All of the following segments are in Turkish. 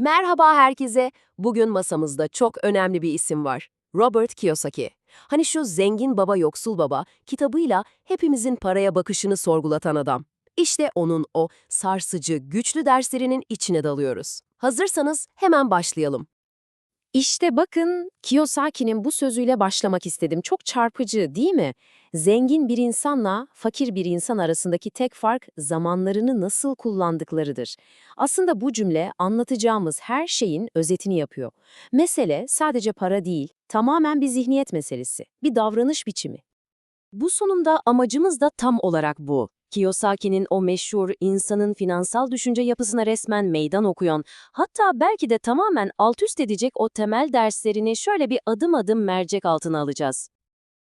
Merhaba herkese. Bugün masamızda çok önemli bir isim var. Robert Kiyosaki. Hani şu Zengin Baba Yoksul Baba kitabıyla hepimizin paraya bakışını sorgulatan adam. İşte onun o sarsıcı, güçlü derslerinin içine dalıyoruz. Hazırsanız hemen başlayalım. İşte bakın Kiyosaki'nin bu sözüyle başlamak istedim. Çok çarpıcı değil mi? Zengin bir insanla fakir bir insan arasındaki tek fark zamanlarını nasıl kullandıklarıdır. Aslında bu cümle anlatacağımız her şeyin özetini yapıyor. Mesele sadece para değil, tamamen bir zihniyet meselesi, bir davranış biçimi. Bu sonunda amacımız da tam olarak bu. Kiyosaki'nin o meşhur insanın finansal düşünce yapısına resmen meydan okuyan, hatta belki de tamamen alt üst edecek o temel derslerini şöyle bir adım adım mercek altına alacağız.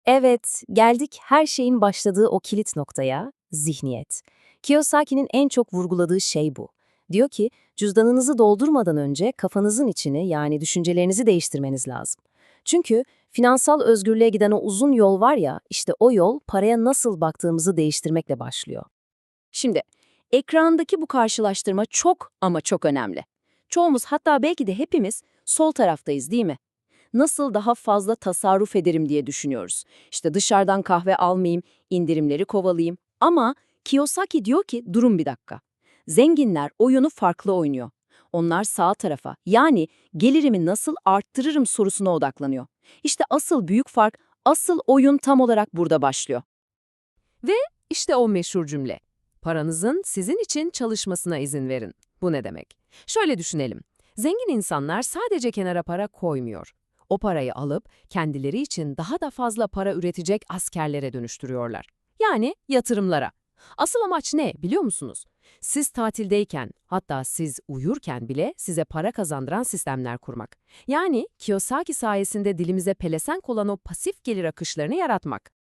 Evet, geldik her şeyin başladığı o kilit noktaya, zihniyet. Kiyosaki'nin en çok vurguladığı şey bu. Diyor ki, cüzdanınızı doldurmadan önce kafanızın içini yani düşüncelerinizi değiştirmeniz lazım. Çünkü finansal özgürlüğe giden o uzun yol var ya, işte o yol paraya nasıl baktığımızı değiştirmekle başlıyor. Şimdi, ekrandaki bu karşılaştırma çok ama çok önemli. Çoğumuz hatta belki de hepimiz sol taraftayız değil mi? Nasıl daha fazla tasarruf ederim diye düşünüyoruz. İşte dışarıdan kahve almayayım, indirimleri kovalayayım. Ama Kiyosaki diyor ki durun bir dakika. Zenginler oyunu farklı oynuyor. Onlar sağ tarafa yani gelirimi nasıl arttırırım sorusuna odaklanıyor. İşte asıl büyük fark, asıl oyun tam olarak burada başlıyor. İşte o meşhur cümle. Paranızın sizin için çalışmasına izin verin. Bu ne demek? Şöyle düşünelim. Zengin insanlar sadece kenara para koymuyor. O parayı alıp kendileri için daha da fazla para üretecek askerlere dönüştürüyorlar. Yani yatırımlara. Asıl amaç ne biliyor musunuz? Siz tatildeyken, hatta siz uyurken bile size para kazandıran sistemler kurmak. Yani Kiyosaki sayesinde dilimize pelesenk olan o pasif gelir akışlarını yaratmak.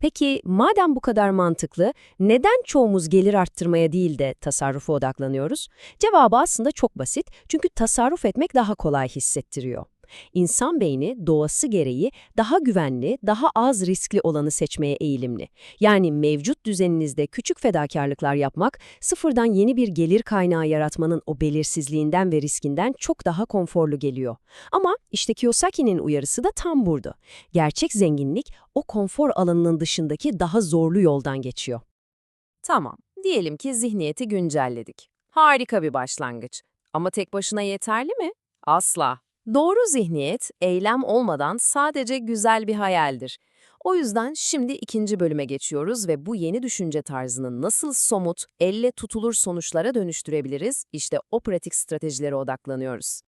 Peki madem bu kadar mantıklı, neden çoğumuz gelir arttırmaya değil de tasarrufa odaklanıyoruz? Cevabı aslında çok basit çünkü tasarruf etmek daha kolay hissettiriyor. İnsan beyni doğası gereği daha güvenli, daha az riskli olanı seçmeye eğilimli. Yani mevcut düzeninizde küçük fedakarlıklar yapmak, sıfırdan yeni bir gelir kaynağı yaratmanın o belirsizliğinden ve riskinden çok daha konforlu geliyor. Ama işte Kiyosaki'nin uyarısı da tam burada. Gerçek zenginlik o konfor alanının dışındaki daha zorlu yoldan geçiyor. Tamam, diyelim ki zihniyeti güncelledik. Harika bir başlangıç. Ama tek başına yeterli mi? Asla. Doğru zihniyet, eylem olmadan sadece güzel bir hayaldir. O yüzden şimdi ikinci bölüme geçiyoruz ve bu yeni düşünce tarzını nasıl somut, elle tutulur sonuçlara dönüştürebiliriz? İşte o pratik stratejilere odaklanıyoruz.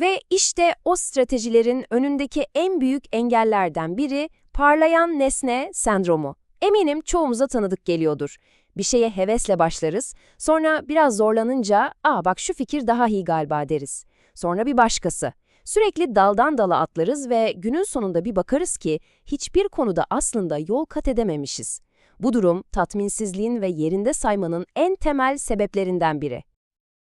Ve işte o stratejilerin önündeki en büyük engellerden biri parlayan nesne sendromu. Eminim çoğumuza tanıdık geliyordur. Bir şeye hevesle başlarız, sonra biraz zorlanınca ''Aa bak şu fikir daha iyi galiba'' deriz. Sonra bir başkası. Sürekli daldan dala atlarız ve günün sonunda bir bakarız ki hiçbir konuda aslında yol kat edememişiz. Bu durum tatminsizliğin ve yerinde saymanın en temel sebeplerinden biri.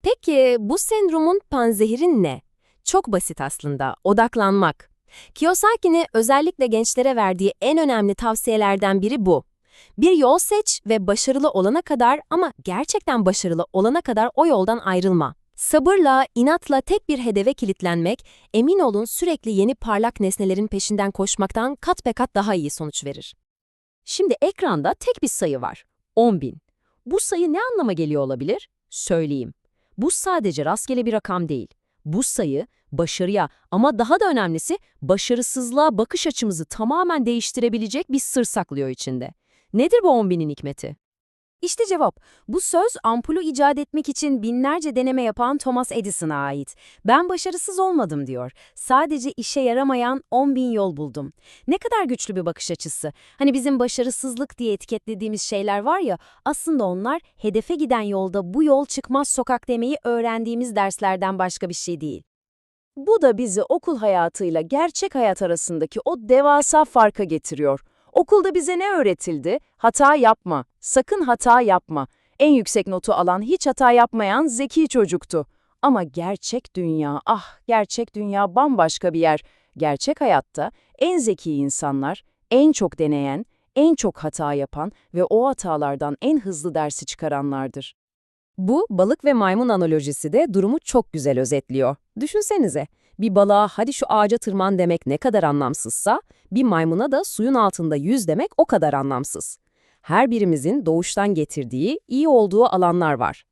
Peki bu sendromun panzehiri ne? Çok basit aslında, odaklanmak. Kiyosaki'nin özellikle gençlere verdiği en önemli tavsiyelerden biri bu. Bir yol seç ve başarılı olana kadar ama gerçekten başarılı olana kadar o yoldan ayrılma. Sabırla, inatla tek bir hedefe kilitlenmek, emin olun sürekli yeni parlak nesnelerin peşinden koşmaktan kat be kat daha iyi sonuç verir. Şimdi ekranda tek bir sayı var. 10.000. Bu sayı ne anlama geliyor olabilir? Söyleyeyim. Bu sadece rastgele bir rakam değil. Bu sayı, başarıya ama daha da önemlisi başarısızlığa bakış açımızı tamamen değiştirebilecek bir sır saklıyor içinde. Nedir bu 10.000'in hikmeti? İşte cevap. Bu söz ampulü icat etmek için binlerce deneme yapan Thomas Edison'a ait. Ben başarısız olmadım diyor. Sadece işe yaramayan 10 bin yol buldum. Ne kadar güçlü bir bakış açısı. Hani bizim başarısızlık diye etiketlediğimiz şeyler var ya, aslında onlar hedefe giden yolda bu yol çıkmaz sokak demeyi öğrendiğimiz derslerden başka bir şey değil. Bu da bizi okul hayatıyla gerçek hayat arasındaki o devasa farka getiriyor. Okulda bize ne öğretildi? Hata yapma, sakın hata yapma. En yüksek notu alan hiç hata yapmayan zeki çocuktu. Ama gerçek dünya, ah gerçek dünya bambaşka bir yer. Gerçek hayatta en zeki insanlar, en çok deneyen, en çok hata yapan ve o hatalardan en hızlı dersi çıkaranlardır. Bu balık ve maymun analojisi de durumu çok güzel özetliyor. Düşünsenize, bir balığa hadi şu ağaca tırman demek ne kadar anlamsızsa, bir maymuna da suyun altında yüz demek o kadar anlamsız. Her birimizin doğuştan getirdiği, iyi olduğu alanlar var.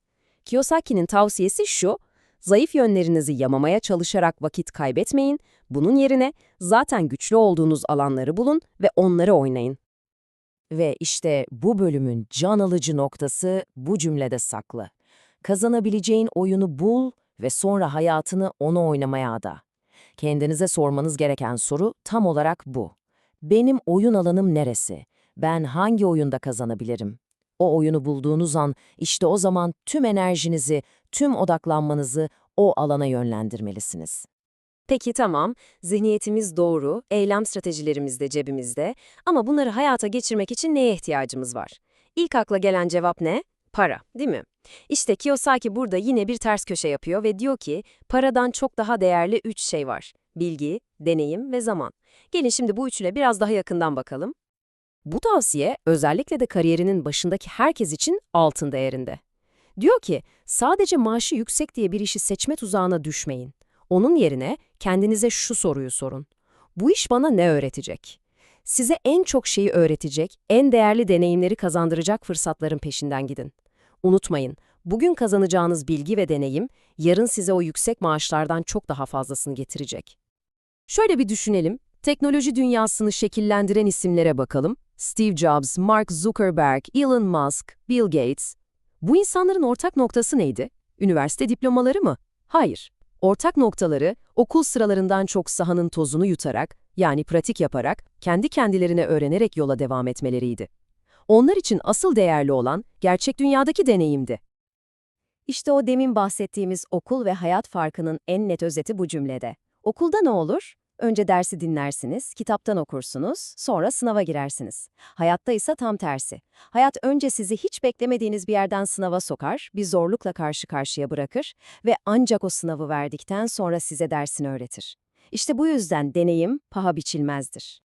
Kiyosaki'nin tavsiyesi şu, zayıf yönlerinizi yamamaya çalışarak vakit kaybetmeyin, bunun yerine zaten güçlü olduğunuz alanları bulun ve onları oynayın. Ve işte bu bölümün can alıcı noktası bu cümlede saklı. Kazanabileceğin oyunu bul ve sonra hayatını onu oynamaya ada. Kendinize sormanız gereken soru tam olarak bu. Benim oyun alanım neresi? Ben hangi oyunda kazanabilirim? O oyunu bulduğunuz an işte o zaman tüm enerjinizi, tüm odaklanmanızı o alana yönlendirmelisiniz. Peki tamam, zihniyetimiz doğru, eylem stratejilerimiz de cebimizde ama bunları hayata geçirmek için neye ihtiyacımız var? İlk akla gelen cevap ne? Para, değil mi? İşte Kiyosaki burada yine bir ters köşe yapıyor ve diyor ki paradan çok daha değerli üç şey var. Bilgi, deneyim ve zaman. Gelin şimdi bu üçüne biraz daha yakından bakalım. Bu tavsiye özellikle de kariyerinin başındaki herkes için altın değerinde. Diyor ki sadece maaşı yüksek diye bir işi seçme tuzağına düşmeyin. Onun yerine kendinize şu soruyu sorun. Bu iş bana ne öğretecek? Size en çok şeyi öğretecek, en değerli deneyimleri kazandıracak fırsatların peşinden gidin. Unutmayın, bugün kazanacağınız bilgi ve deneyim, yarın size o yüksek maaşlardan çok daha fazlasını getirecek. Şöyle bir düşünelim, teknoloji dünyasını şekillendiren isimlere bakalım. Steve Jobs, Mark Zuckerberg, Elon Musk, Bill Gates. Bu insanların ortak noktası neydi? Üniversite diplomaları mı? Hayır. Ortak noktaları okul sıralarından çok sahanın tozunu yutarak, yani pratik yaparak, kendi kendilerine öğrenerek yola devam etmeleriydi. Onlar için asıl değerli olan gerçek dünyadaki deneyimdi. İşte o demin bahsettiğimiz okul ve hayat farkının en net özeti bu cümlede. Okulda ne olur? Önce dersi dinlersiniz, kitaptan okursunuz, sonra sınava girersiniz. Hayatta ise tam tersi. Hayat önce sizi hiç beklemediğiniz bir yerden sınava sokar, bir zorlukla karşı karşıya bırakır ve ancak o sınavı verdikten sonra size dersini öğretir. İşte bu yüzden deneyim paha biçilmezdir.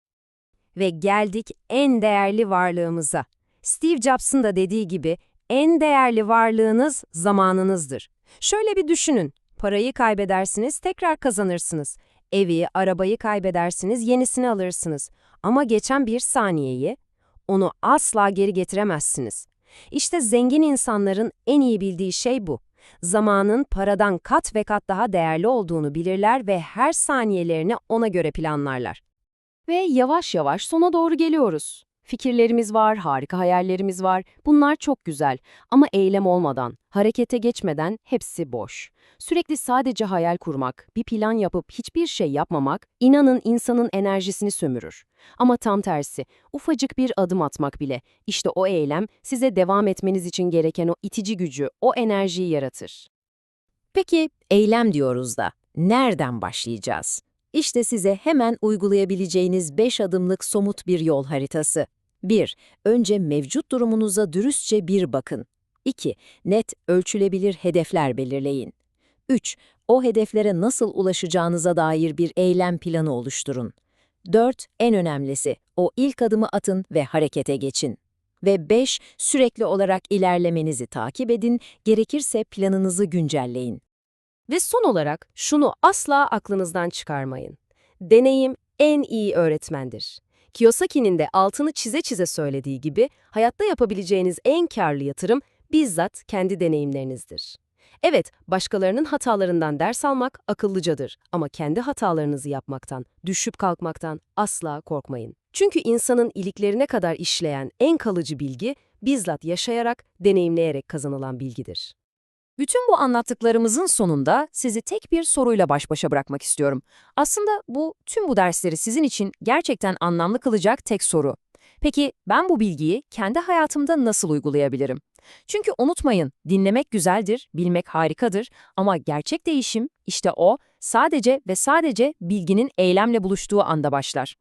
Ve geldik en değerli varlığımıza. Steve Jobs'ın da dediği gibi en değerli varlığınız zamanınızdır. Şöyle bir düşünün. Parayı kaybedersiniz, tekrar kazanırsınız. Evi, arabayı kaybedersiniz, yenisini alırsınız. Ama geçen bir saniyeyi, onu asla geri getiremezsiniz. İşte zengin insanların en iyi bildiği şey bu. Zamanın paradan kat ve kat daha değerli olduğunu bilirler ve her saniyelerini ona göre planlarlar. Ve yavaş yavaş sona doğru geliyoruz. Fikirlerimiz var, harika hayallerimiz var. Bunlar çok güzel ama eylem olmadan, harekete geçmeden hepsi boş. Sürekli sadece hayal kurmak, bir plan yapıp hiçbir şey yapmamak, inanın insanın enerjisini sömürür. Ama tam tersi, ufacık bir adım atmak bile, işte o eylem size devam etmeniz için gereken o itici gücü, o enerjiyi yaratır. Peki eylem diyoruz da nereden başlayacağız? İşte size hemen uygulayabileceğiniz 5 adımlık somut bir yol haritası. 1. Önce mevcut durumunuza dürüstçe bir bakın. 2. Net, ölçülebilir hedefler belirleyin. 3. O hedeflere nasıl ulaşacağınıza dair bir eylem planı oluşturun. 4. En önemlisi, o ilk adımı atın ve harekete geçin. Ve 5. Sürekli olarak ilerlemenizi takip edin, gerekirse planınızı güncelleyin. Ve son olarak şunu asla aklınızdan çıkarmayın. Deneyim en iyi öğretmendir. Kiyosaki'nin de altını çize çize söylediği gibi hayatta yapabileceğiniz en karlı yatırım bizzat kendi deneyimlerinizdir. Evet, başkalarının hatalarından ders almak akıllıcadır ama kendi hatalarınızı yapmaktan, düşüp kalkmaktan asla korkmayın. Çünkü insanın iliklerine kadar işleyen en kalıcı bilgi bizzat yaşayarak, deneyimleyerek kazanılan bilgidir. Bütün bu anlattıklarımızın sonunda sizi tek bir soruyla baş başa bırakmak istiyorum. Aslında bu tüm bu dersleri sizin için gerçekten anlamlı kılacak tek soru. Peki ben bu bilgiyi kendi hayatımda nasıl uygulayabilirim? Çünkü unutmayın, dinlemek güzeldir, bilmek harikadır ama gerçek değişim işte o sadece ve sadece bilginin eylemle buluştuğu anda başlar.